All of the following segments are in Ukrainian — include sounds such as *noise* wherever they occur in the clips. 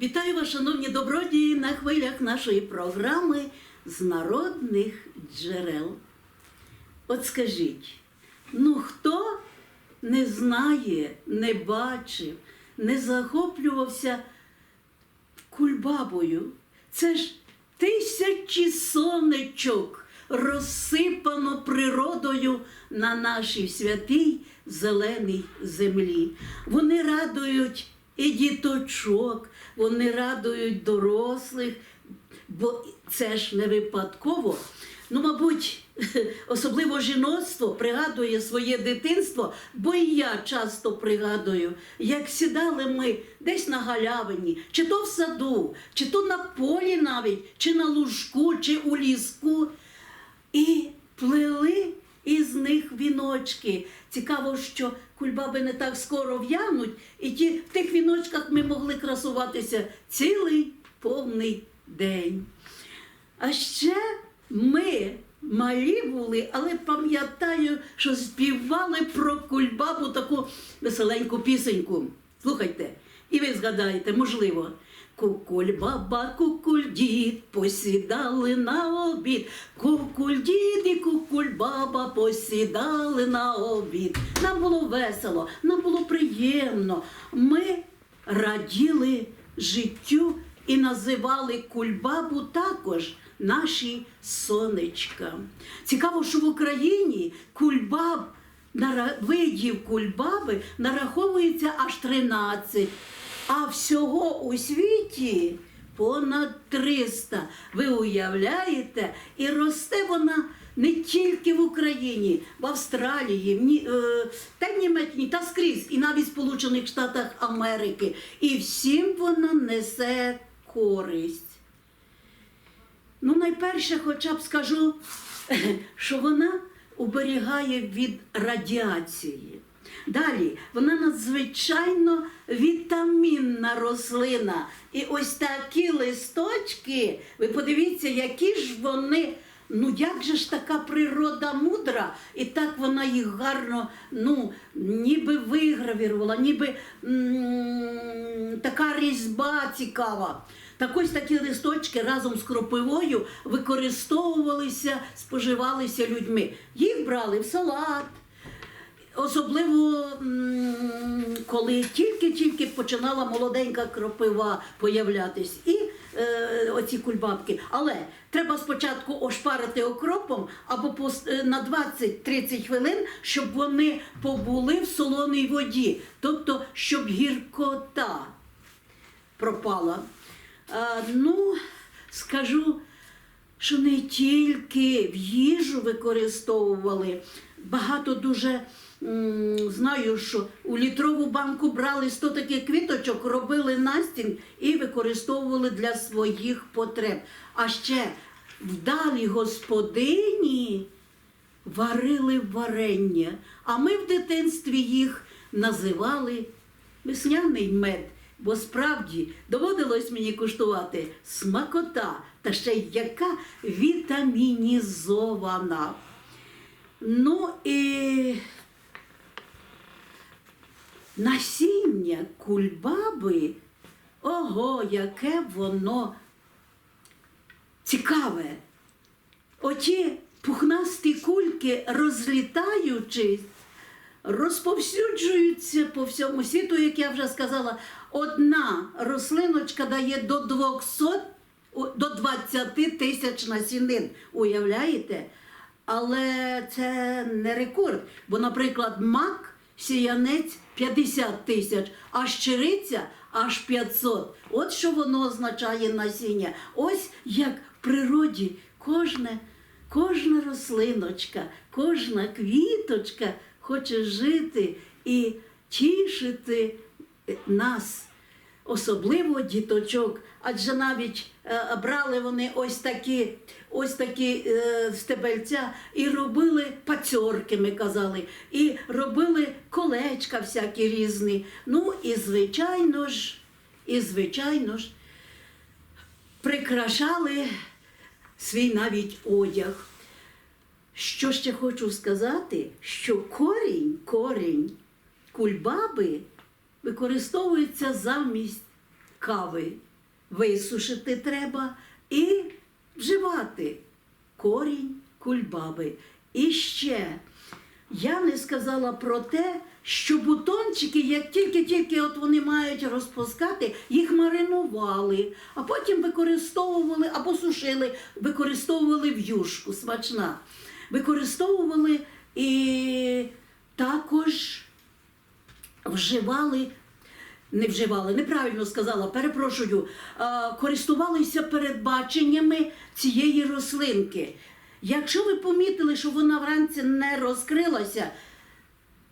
Вітаю вас, шановні добродії, на хвилях нашої програми з народних джерел. От скажіть, ну хто не знає, не бачив, не захоплювався кульбабою? Це ж тисячі сонечок розсипано природою на нашій святій зеленій землі. Вони радують і діточок, вони радують дорослих, бо це ж не випадково. Ну, мабуть, *laughs* особливо жіноцтво пригадує своє дитинство, бо і я часто пригадую, як сідали ми десь на галявині, чи то в саду, чи то на полі навіть, чи на лужку, чи у ліску, і плели із них віночки. Цікаво, що кульбаби не так скоро в'януть, і ті, в тих віночках ми могли красуватися цілий повний день. А ще ми малі були, але пам'ятаю, що співали про кульбабу таку веселеньку пісеньку. Слухайте, і ви згадаєте, можливо. Кукуль баба, кукуль дід посідали на обід. Кукуль дід і кукуль баба посідали на обід. Нам було весело, нам було приємно. Ми раділи життю і називали кульбабу також наші сонечка. Цікаво, що в Україні кульбаб видів кульбаби нараховується аж 13, а всього у світі понад 300. Ви уявляєте? І росте вона не тільки в Україні, в Австралії, в Ні- е, та в Німеччині, та скрізь, і навіть в Сполучених Штатах Америки. І всім вона несе користь. Ну, найперше, хоча б скажу, *laughs* що вона уберігає від радіації. Далі, вона надзвичайно вітамінна рослина. І ось такі листочки, ви подивіться, які ж вони. Ну, як же ж така природа мудра, і так вона їх гарно, ну, ніби вигравірувала, ніби м, така різьба цікава. Так ось такі листочки разом з кропивою використовувалися, споживалися людьми. Їх брали в салат. Особливо коли тільки-тільки починала молоденька кропива появлятись, і е, оці кульбабки. Але треба спочатку ошпарити окропом або е, на 20-30 хвилин, щоб вони побули в солоній воді, тобто щоб гіркота пропала. А, ну, скажу, що не тільки в їжу використовували, багато дуже знаю, що у літрову банку брали 100 таких квіточок, робили настін і використовували для своїх потреб. А ще вдалі господині варили варення, а ми в дитинстві їх називали весняний мед. Бо справді доводилось мені куштувати смакота та ще яка вітамінізована. Ну і насіння кульбаби, ого, яке воно цікаве. Оті пухнасті кульки, розлітаючись, розповсюджуються по всьому світу, як я вже сказала, одна рослиночка дає до 200 до 20 тисяч насінин. Уявляєте? Але це не рекорд. Бо, наприклад, мак, сіянець 50 тисяч, а щириця аж 500. От що воно означає насіння. Ось як в природі кожне, кожна рослиночка, кожна квіточка хоче жити і тішити нас, особливо діточок. Адже навіть е, брали вони ось такі, ось такі е, стебельця і робили пацьорки, ми казали, і робили колечка всякі різні. Ну і звичайно ж, і звичайно ж, прикрашали свій навіть одяг. Що ще хочу сказати, що корінь, корінь кульбаби використовується замість кави висушити треба і вживати корінь кульбаби. І ще я не сказала про те, що бутончики, як тільки-тільки от вони мають розпускати, їх маринували, а потім використовували або сушили, використовували в юшку, смачна. Використовували і також вживали. Не вживали, неправильно сказала, перепрошую, користувалися передбаченнями цієї рослинки. Якщо ви помітили, що вона вранці не розкрилася,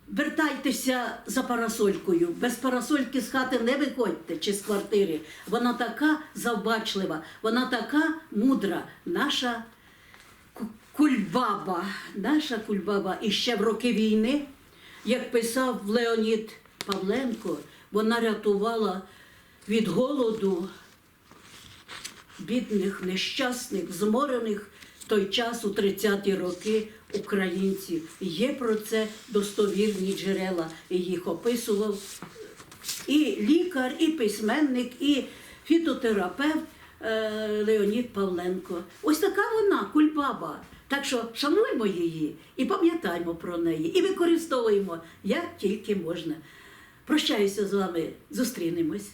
вертайтеся за парасолькою. Без парасольки з хати не виходьте чи з квартири. Вона така завбачлива, вона така мудра, наша ку- кульбаба, наша кульбаба. І ще в роки війни, як писав Леонід Павленко, вона рятувала від голоду бідних, нещасних, зморених в той час у 30-ті роки українців. Є про це достовірні джерела, і їх описував і лікар, і письменник, і фітотерапевт е, Леонід Павленко. Ось така вона, кульбаба. Так що шануємо її і пам'ятаємо про неї, і використовуємо як тільки можна. Прощаюся з вами, зустрінемось.